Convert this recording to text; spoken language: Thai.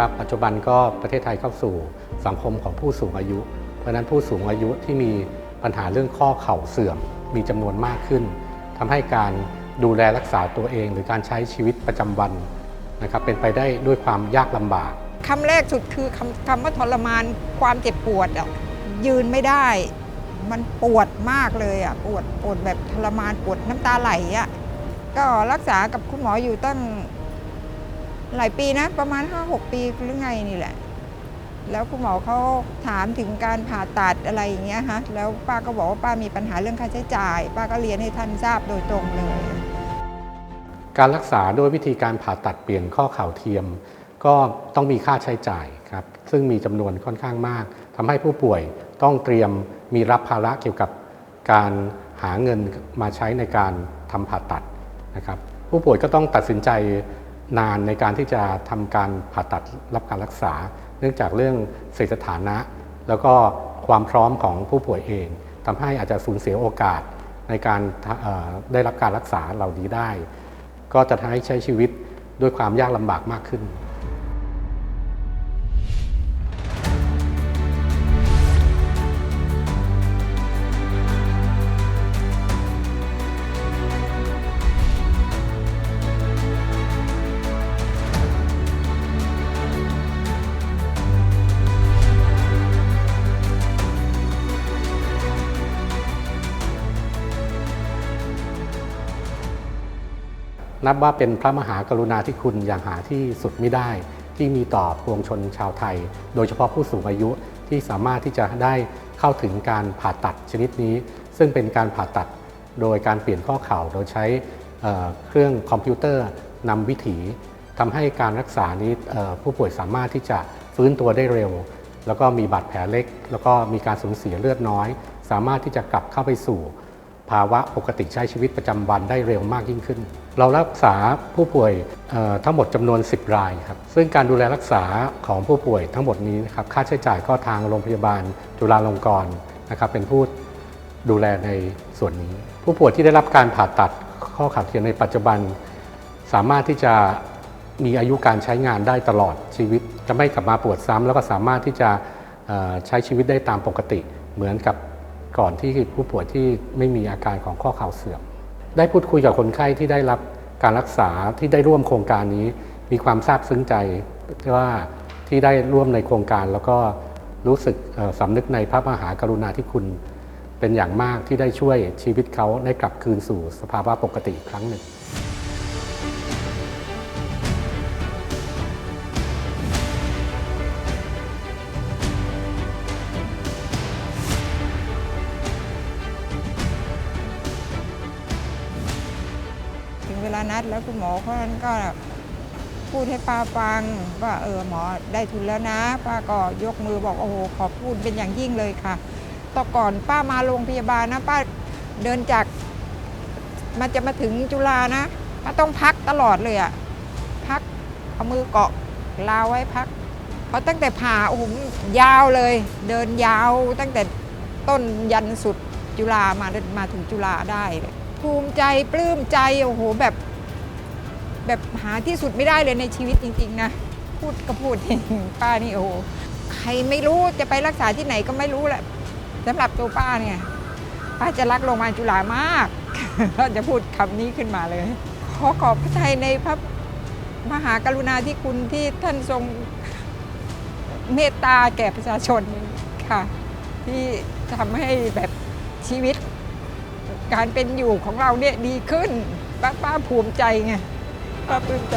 ครับ ปัจจุบันก็ประเทศไทยเข้าสู่สังคมของผู้สูงอายุ เพราะนั้นผู้สูงอายุที่มีปัญหาเรื่องข้อเข่าเสื่อมมีจำนวนมากขึ้นทำให้การดูแลรักษาตัวเอง หรือการใช้ชีวิตประจำวันนะครับเป็นไปได้ด้วยความยากลำบากคำแรกสุดคือคำคำว่าทรมานความเจ็บปวดอะยืนไม่ได้ มันปวดมากเลยอะปวดปวดแบบทรมานปวดน้ำตาไหลอะก็รักษากับคุณหมออยู่ตั้ง หลายปีนะประมาณ 5-6 ปีหรือไงนี่แหละ แล้วคุณหมอเขาถามถึงการผ่าตัดอะไรอย่างเงี้ยฮะแล้วป้าก็บอกว่าป้ามีปัญหาเรื่องค่าใช้จ่าย ป้าก็เรียนให้ท่านทราบโดยตรงเลย การรักษาด้วยวิธีการผ่าตัดเปลี่ยนข้อเข่าเทียม ก็ต้องมีค่าใช้จ่ายครับซึ่งมีจำนวนค่อนข้างมากทำให้ผู้ป่วยต้องเตรียมมีรับภาระเกี่ยวกับการหาเงินมาใช้ในการทำผ่าตัดนะครับผู้ป่วยก็ต้องตัดสินใจ นานในการที่จะทำการผ่าตัดรับการรักษา เนื่องจากเรื่องเศรษฐฐานะ แล้วก็ความพร้อมของผู้ป่วยเองทำให้อาจจะสูญเสียโอกาสในการได้รับการรักษาเหล่านี้ได้ ก็จะทำให้ใช้ชีวิตด้วยความยากลำบากมากขึ้น นับว่าเป็นพระมหากรุณาธิคุณอย่างหาที่สุดไม่ได้ ที่มีต่อปวงชนชาวไทย โดยเฉพาะผู้สูงอายุที่สามารถที่จะได้เข้าถึงการผ่าตัดชนิดนี้ ซึ่งเป็นการผ่าตัดโดยการเปลี่ยนข้อเข่าโดยใช้เเครื่องคอมพิวเตอร์นำวิถีทำให้การรักษานี้ผู้ป่วยสามารถที่จะฟื้นตัวได้เร็ว แล้วก็มีบาดแผลเล็ก แล้วก็มีการสูญเสียเลือดน้อย สามารถที่จะกลับเข้าไปสู่ ภาวะปกติใช้ชีวิตประจำวันได้เร็วมากยิ่งขึ้น เรารักษาผู้ป่วยทั้งหมดจำนวน 10 รายครับซึ่งการดูแลรักษาของผู้ป่วยทั้งหมดนี้นะครับค่าใช้จ่ายก็ทางโรงพยาบาลจุฬาลงกรณ์นะครับเป็นผู้ดูแลในส่วนนี้ ผู้ป่วยที่ได้รับการผ่าตัดข้อข่าเทียมในปัจจุบัน สามารถที่จะมีอายุการใช้งานได้ตลอดชีวิต จะไม่กลับมาปวดซ้ำแล้วก็สามารถที่จะใช้ชีวิตได้ตามปกติเหมือนกับ ก่อนที่ผู้ป่วยที่ไม่มีอาการของข้อเข่าเสื่อม ได้พูดคุยกับคนไข้ที่ได้รับการรักษาที่ได้ร่วมโครงการนี้ มีความซาบซึ้งใจว่าที่ได้ร่วมในโครงการ แล้วก็รู้สึกสำนึกในพระมหากรุณาธิคุณ เป็นอย่างมากที่ได้ช่วยชีวิตเขาได้กลับคืนสู่สภาวะปกติอีกครั้งหนึ่ง ลานัด แล้วคุณหมอเขาก็พูดให้ป้าฟังว่าเออหมอได้ทุนแล้วนะ ป้าก็ยกมือบอกโอ้โหขอบคุณเป็นอย่างยิ่งเลยค่ะต่อก่อนป้ามาโรงพยาบาลนะ ป้าเดินจากมันจะมาถึงจุฬานะป้าต้องพักตลอดเลยอะพักเอามือเกาะลาไว้พักเพราะตั้งแต่ผ่าโอ้โหยาวเลย เดินยาวตั้งแต่ต้นยันสุดจุฬามามาถึงจุฬาได้ ภูมิใจปลื้มใจโอ้โหแบบ แบบหาที่สุดไม่ได้เลยในชีวิตจริง ๆ นะ พูดก็พูดป้านี่โอ้ใครไม่รู้จะไปรักษาที่ไหนก็ไม่รู้แหละสำหรับตัวป้าเนี่ย ป้าจะรักโรงพยาบาลจุฬามากจะพูดคำนี้ขึ้นมาเลย ขอขอบพระทัยในพระมหากรุณาธิคุณที่ท่านทรงเมตตาแก่ประชาชนค่ะ ที่ทำให้แบบชีวิตการเป็นอยู่ของเราเนี่ยดีขึ้น ป้าป้าภูมิใจไง ป้าปลื้มใจ